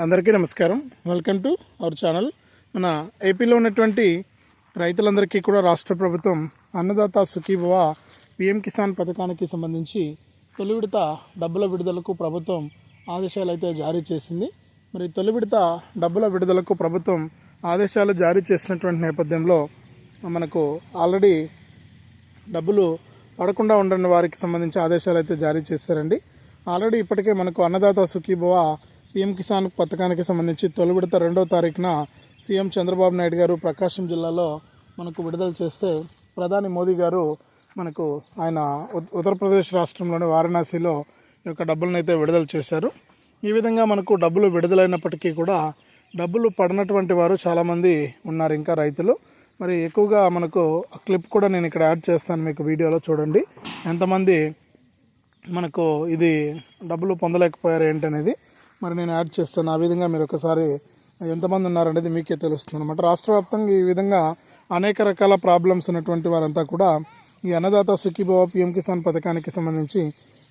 అందరికీ నమస్కారం. Welcome to our channel మన ఏపీలో ఉన్నటువంటి రైతులందరికీ కూడా రాష్ట్ర ప్రభుత్వం అన్నదాత సుఖీభవ పిఎం కిసాన్ పథకానికి సంబంధించి తొలి విడత డబ్బుల విడుదలకు ప్రభుత్వం ఆదేశాలు అయితే జారీ చేసింది. మరి తొలి విడత డబ్బుల విడుదలకు ప్రభుత్వం ఆదేశాలు జారీ చేసినటువంటి నేపథ్యంలో మనకు ఆల్రెడీ డబ్బులు పడకుండా ఉండని వారికి సంబంధించి ఆదేశాలు అయితే జారీ చేశారండి. ఆల్రెడీ ఇప్పటికే మనకు అన్నదాత సుఖీభవ పిఎం కిసాన్ పథకానికి సంబంధించి తొలి విడత రెండో తారీఖున సీఎం చంద్రబాబు నాయుడు గారు ప్రకాశం జిల్లాలో మనకు విడుదల చేస్తే ప్రధాని మోదీ గారు మనకు ఆయన ఉత్తరప్రదేశ్ రాష్ట్రంలోని వారణాసిలో ఈ యొక్క డబ్బులను అయితే విడుదల చేశారు. ఈ విధంగా మనకు డబ్బులు విడుదలైనప్పటికీ కూడా డబ్బులు పడినటువంటి వారు చాలామంది ఉన్నారు ఇంకా రైతులు. మరి ఎక్కువగా మనకు ఆ క్లిప్ కూడా నేను ఇక్కడ యాడ్ చేస్తాను మీకు వీడియోలో చూడండి. ఎంతమంది మనకు ఇది డబ్బులు పొందలేకపోయారు ఏంటనేది. మరి నేను యాడ్ చేస్తాను. ఆ విధంగా మీరు ఒకసారి ఎంతమంది ఉన్నారనేది మీకే తెలుస్తుంది అనమాట రాష్ట్ర వ్యాప్తంగా ఈ విధంగా అనేక రకాల ప్రాబ్లమ్స్ ఉన్నటువంటి వారంతా కూడా ఈ అన్నదాత సుఖీభావ పిఎం కిసాన్ పథకానికి సంబంధించి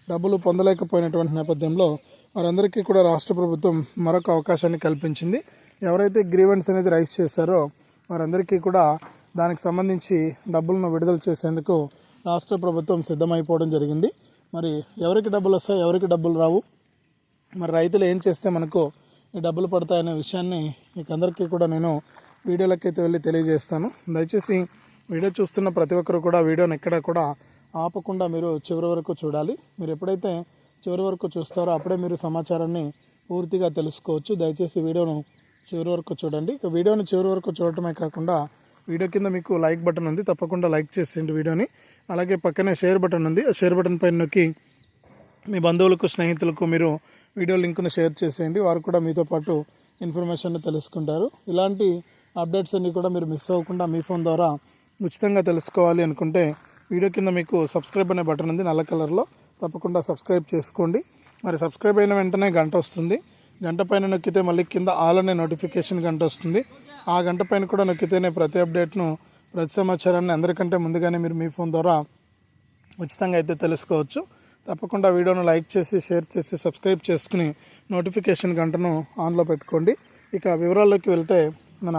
డబ్బులు పొందలేకపోయినటువంటి నేపథ్యంలో వారందరికీ కూడా రాష్ట్ర ప్రభుత్వం మరొక అవకాశాన్ని కల్పించింది. ఎవరైతే గ్రీవెన్స్ అనేది రైస్ చేశారో వారందరికీ కూడా దానికి సంబంధించి డబ్బులను విడుదల చేసేందుకు రాష్ట్ర ప్రభుత్వం సిద్ధమైపోవడం జరిగింది. మరి ఎవరికి డబ్బులు వస్తాయి? ఎవరికి డబ్బులు రావు? మరి రైతులు ఏం చేస్తే మనకు ఈ డబ్బులు పడతాయనే విషయాన్ని మీకు అందరికీ కూడా నేను వీడియోలకైతే వెళ్ళి తెలియజేస్తాను. దయచేసి వీడియో చూస్తున్న ప్రతి ఒక్కరు కూడా వీడియోని ఎక్కడ కూడా ఆపకుండా మీరు చివరి వరకు చూడాలి. మీరు ఎప్పుడైతే చివరి వరకు చూస్తారో అప్పుడే మీరు సమాచారాన్ని పూర్తిగా తెలుసుకోవచ్చు. దయచేసి వీడియోను చివరి వరకు చూడండి. ఇక వీడియోని చివరి వరకు చూడటమే కాకుండా వీడియో కింద మీకు లైక్ బటన్ ఉంది. తప్పకుండా లైక్ చేసేయండి వీడియోని. అలాగే పక్కనే షేర్ బటన్ ఉంది. ఆ షేర్ బటన్ పైన నొక్కి మీ బంధువులకు స్నేహితులకు మీరు వీడియో లింక్ను షేర్ చేసేయండి. వారు కూడా మీతో పాటు ఇన్ఫర్మేషన్ తెలుసుకుంటారు. ఇలాంటి అప్డేట్స్ అన్నీ కూడా మీరు మిస్ అవ్వకుండా మీ ఫోన్ ద్వారా ఉచితంగా తెలుసుకోవాలి అనుకుంటే వీడియో కింద మీకు సబ్స్క్రైబ్ అనే బటన్ ఉంది. నల్ల కలర్లో తప్పకుండా సబ్స్క్రైబ్ చేసుకోండి. మరి సబ్స్క్రైబ్ అయిన వెంటనే గంట వస్తుంది. గంట పైన నొక్కితే మళ్ళీ కింద ఆల్ అనే నోటిఫికేషన్ గంట వస్తుంది. ఆ గంట పైన కూడా నొక్కితేనే ప్రతి అప్డేట్ను ప్రతి సమాచారాన్ని అందరికంటే ముందుగానే మీరు మీ ఫోన్ ద్వారా ఉచితంగా అయితే తెలుసుకోవచ్చు. తప్పకుండా వీడియోను లైక్ చేసి షేర్ చేసి సబ్స్క్రైబ్ చేసుకుని నోటిఫికేషన్ గంటను ఆన్లో పెట్టుకోండి. ఇక వివరాల్లోకి వెళ్తే మన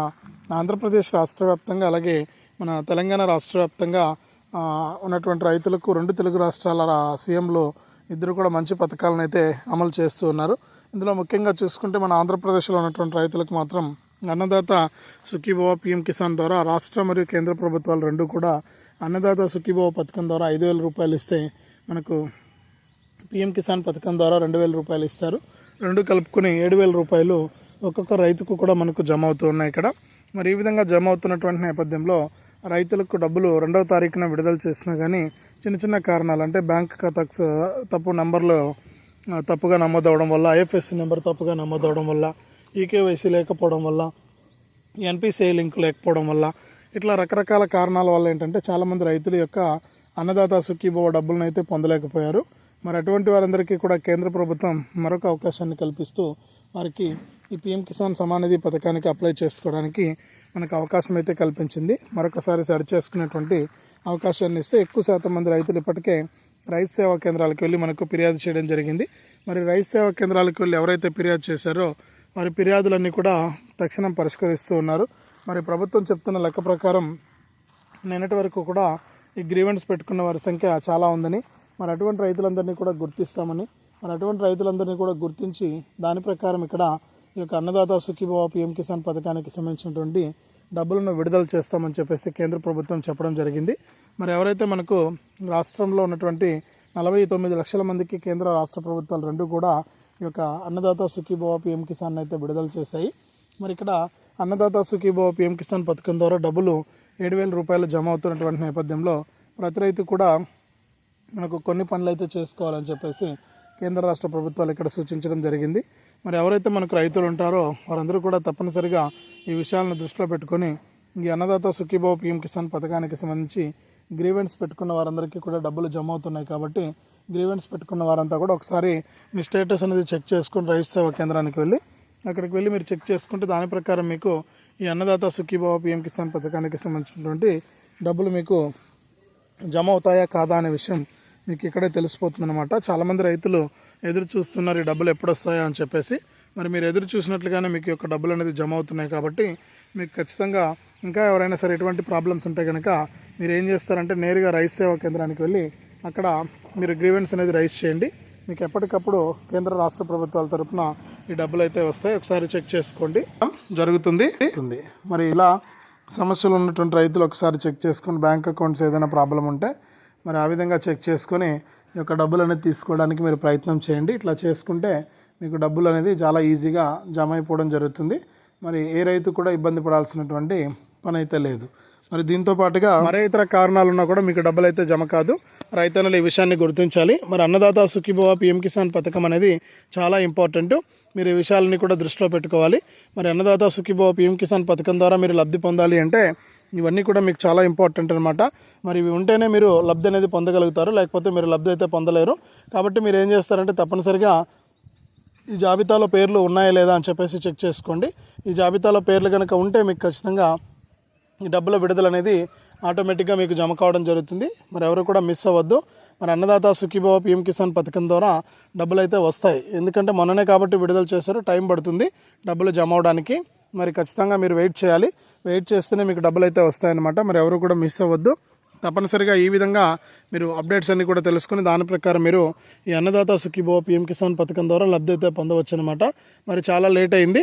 ఆంధ్రప్రదేశ్ రాష్ట్ర వ్యాప్తంగా అలాగే మన తెలంగాణ రాష్ట్ర వ్యాప్తంగా ఉన్నటువంటి రైతులకు రెండు తెలుగు రాష్ట్రాల సీఎంలు ఇద్దరు కూడా మంచి పథకాలను అయితే అమలు చేస్తూ ఉన్నారు. ఇందులో ముఖ్యంగా చూసుకుంటే మన ఆంధ్రప్రదేశ్లో ఉన్నటువంటి రైతులకు మాత్రం అన్నదాత సుఖీభవ పిఎం కిసాన్ ద్వారా రాష్ట్ర మరియు కేంద్ర ప్రభుత్వాలు రెండు కూడా అన్నదాత సుఖీభవ పథకం ద్వారా ఐదు వేల రూపాయలు ఇస్తే మనకు పిఎం కిసాన్ పథకం ద్వారా రెండు వేల రూపాయలు ఇస్తారు. రెండు కలుపుకుని ఏడు వేల రూపాయలు ఒక్కొక్క రైతుకు కూడా మనకు జమ అవుతూ ఉన్నాయి ఇక్కడ. మరి ఈ విధంగా జమ అవుతున్నటువంటి నేపథ్యంలో రైతులకు డబ్బులు రెండవ తారీఖున విడుదల చేసినా కానీ చిన్న చిన్న కారణాలు అంటే బ్యాంక్ ఖాతాకు తప్పు నెంబర్లు తప్పుగా నమోదవడం వల్ల ఐఎఫ్ఎస్సి నెంబర్ తప్పుగా నమోదవడం వల్ల ఈకేవైసీ లేకపోవడం వల్ల ఎన్పిసిఐ లింక్ లేకపోవడం వల్ల ఇట్లా రకరకాల కారణాల వల్ల ఏంటంటే చాలామంది రైతుల యొక్క అన్నదాత సుఖీభవ డబ్బులను అయితే పొందలేకపోయారు. మరి అటువంటి వారందరికీ కూడా కేంద్ర ప్రభుత్వం మరొక అవకాశాన్ని కల్పిస్తూ వారికి ఈ పిఎం కిసాన్ సమానిధి పథకానికి అప్లై చేసుకోవడానికి మనకు అవకాశం అయితే కల్పించింది. మరొకసారి సరి చేసుకునేటువంటి అవకాశాన్ని ఇస్తే ఎక్కువ శాతం మంది రైతులు ఇప్పటికే రైతు సేవా కేంద్రాలకు వెళ్ళి మనకు ఫిర్యాదు చేయడం జరిగింది. మరి రైతు సేవా కేంద్రాలకు వెళ్ళి ఎవరైతే ఫిర్యాదు చేశారో వారి ఫిర్యాదులన్నీ కూడా తక్షణం పరిష్కరిస్తూ ఉన్నారు. మరి ప్రభుత్వం చెప్తున్న లెక్క ప్రకారం నిన్నటి వరకు కూడా ఈ గ్రీవెంట్స్ పెట్టుకున్న వారి సంఖ్య చాలా ఉందని మరి అటువంటి రైతులందరినీ కూడా గుర్తిస్తామని మరి అటువంటి రైతులందరినీ కూడా గుర్తించి దాని ప్రకారం ఇక్కడ ఈ యొక్క అన్నదాత సుఖీభావ పిఎం కిసాన్ పథకానికి సంబంధించినటువంటి డబ్బులను విడుదల చేస్తామని చెప్పేసి కేంద్ర ప్రభుత్వం చెప్పడం జరిగింది. మరి ఎవరైతే మనకు రాష్ట్రంలో ఉన్నటువంటి నలభై తొమ్మిది లక్షల మందికి కేంద్ర రాష్ట్ర ప్రభుత్వాలు రెండు కూడా ఈ యొక్క అన్నదాత సుఖీభావ పిఎం కిసాన్ అయితే విడుదల చేశాయి. మరి ఇక్కడ అన్నదాత సుఖీభావ పిఎం కిసాన్ పథకం ద్వారా డబ్బులు ఏడు వేల రూపాయలు జమ అవుతున్నటువంటి నేపథ్యంలో ప్రతి రైతు కూడా మనకు కొన్ని పనులు అయితే చేసుకోవాలని చెప్పేసి కేంద్ర రాష్ట్ర ప్రభుత్వాలు ఇక్కడ సూచించడం జరిగింది. మరి ఎవరైతే మనకు రైతులు ఉంటారో వారందరూ కూడా తప్పనిసరిగా ఈ విషయాలను దృష్టిలో పెట్టుకొని ఈ అన్నదాత సుఖీభావ పీఎం కిసాన్ పథకానికి సంబంధించి గ్రీవెన్స్ పెట్టుకున్న వారందరికీ కూడా డబ్బులు జమ అవుతున్నాయి కాబట్టి గ్రీవెన్స్ పెట్టుకున్న వారంతా కూడా ఒకసారి మీ స్టేటస్ అనేది చెక్ చేసుకుని రైతు సేవా కేంద్రానికి వెళ్ళి అక్కడికి వెళ్ళి మీరు చెక్ చేసుకుంటే దాని ప్రకారం మీకు ఈ అన్నదాత సుఖీభావ పీఎం కిసాన్ పథకానికి సంబంధించినటువంటి డబ్బులు మీకు జమ అవుతాయా కాదా అనే విషయం మీకు ఇక్కడే తెలిసిపోతుంది అనమాట చాలామంది రైతులు ఎదురు చూస్తున్నారు ఈ డబ్బులు ఎప్పుడు వస్తాయా అని చెప్పేసి. మరి మీరు ఎదురు చూసినట్లుగానే మీకు యొక్క డబ్బులు అనేది జమ అవుతున్నాయి కాబట్టి మీకు ఖచ్చితంగా ఇంకా ఎవరైనా సరే ఎటువంటి ప్రాబ్లమ్స్ ఉంటే కనుక మీరు ఏం చేస్తారంటే నేరుగా రైస్ సేవా కేంద్రానికి వెళ్ళి అక్కడ మీరు గ్రీవెన్స్ అనేది రైస్ చేయండి. మీకు ఎప్పటికప్పుడు కేంద్ర రాష్ట్ర ప్రభుత్వాల తరపున ఈ డబ్బులు అయితే వస్తాయి. ఒకసారి చెక్ చేసుకోండి. జరుగుతుంది. ఉంది. మరి ఇలా సమస్యలు ఉన్నటువంటి రైతులు ఒకసారి చెక్ చేసుకొని బ్యాంక్ అకౌంట్స్ ఏదైనా ప్రాబ్లం ఉంటే మరి ఆ విధంగా చెక్ చేసుకొని ఈ యొక్క డబ్బులు అనేది తీసుకోవడానికి మీరు ప్రయత్నం చేయండి. ఇట్లా చేసుకుంటే మీకు డబ్బులు అనేది చాలా ఈజీగా జమ అయిపోవడం జరుగుతుంది. మరి ఏ రైతు కూడా ఇబ్బంది పడాల్సినటువంటి పని అయితే లేదు. మరి దీంతో పాటుగా మరే ఇతర కారణాలు ఉన్నా కూడా మీకు డబ్బులు అయితే జమ కాదు. రైతన్నలు ఈ విషయాన్ని గుర్తించాలి. మరి అన్నదాత సుఖీభవ పిఎం కిసాన్ పథకం అనేది చాలా ఇంపార్టెంట్. మీరు ఈ విషయాలని కూడా దృష్టిలో పెట్టుకోవాలి. మరి అన్నదాత సుఖీభవ పిఎం కిసాన్ పథకం ద్వారా మీరు లబ్ధి పొందాలి అంటే ఇవన్నీ కూడా మీకు చాలా ఇంపార్టెంట్ అనమాట మరి ఇవి ఉంటేనే మీరు లబ్ధి అనేది పొందగలుగుతారు లేకపోతే మీరు లబ్ధి అయితే పొందలేరు. కాబట్టి మీరు ఏం చేస్తారంటే తప్పనిసరిగా ఈ జాబితాలో పేర్లు ఉన్నాయా లేదా అని చెప్పేసి చెక్ చేసుకోండి. ఈ జాబితాలో పేర్లు కనుక ఉంటే మీకు ఖచ్చితంగా ఈ డబ్బుల విడుదల అనేది ఆటోమేటిక్గా మీకు జమ కావడం జరుగుతుంది. మరి ఎవరు కూడా మిస్ అవ్వద్దు. మరి అన్నదాత సుఖీభావ పిఎం కిసాన్ పథకం ద్వారా డబ్బులు అయితే వస్తాయి. ఎందుకంటే మొన్ననే కాబట్టి విడుదల చేశారు టైం పడుతుంది డబ్బులు జమ అవడానికి. మరి ఖచ్చితంగా మీరు వెయిట్ చేయాలి. వెయిట్ చేస్తేనే మీకు డబ్బులు అయితే వస్తాయన్నమాట. మరి ఎవరు కూడా మిస్ అవ్వద్దు. తప్పనిసరిగా ఈ విధంగా మీరు అప్డేట్స్ అన్ని కూడా తెలుసుకుని దాని ప్రకారం మీరు ఈ అన్నదాత సుఖీభో పిఎం కిసాన్ పథకం ద్వారా లబ్ధి అయితే పొందవచ్చు అనమాట మరి చాలా లేట్ అయింది.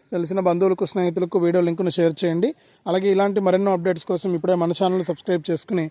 తెలిసిన బంధువులకు స్నేహితులకు వీడియో లింకును షేర్ చేయండి. అలాగే ఇలాంటి మరెన్నో అప్డేట్స్ కోసం ఇప్పుడే మన ఛానల్ సబ్స్క్రైబ్ చేసుకుని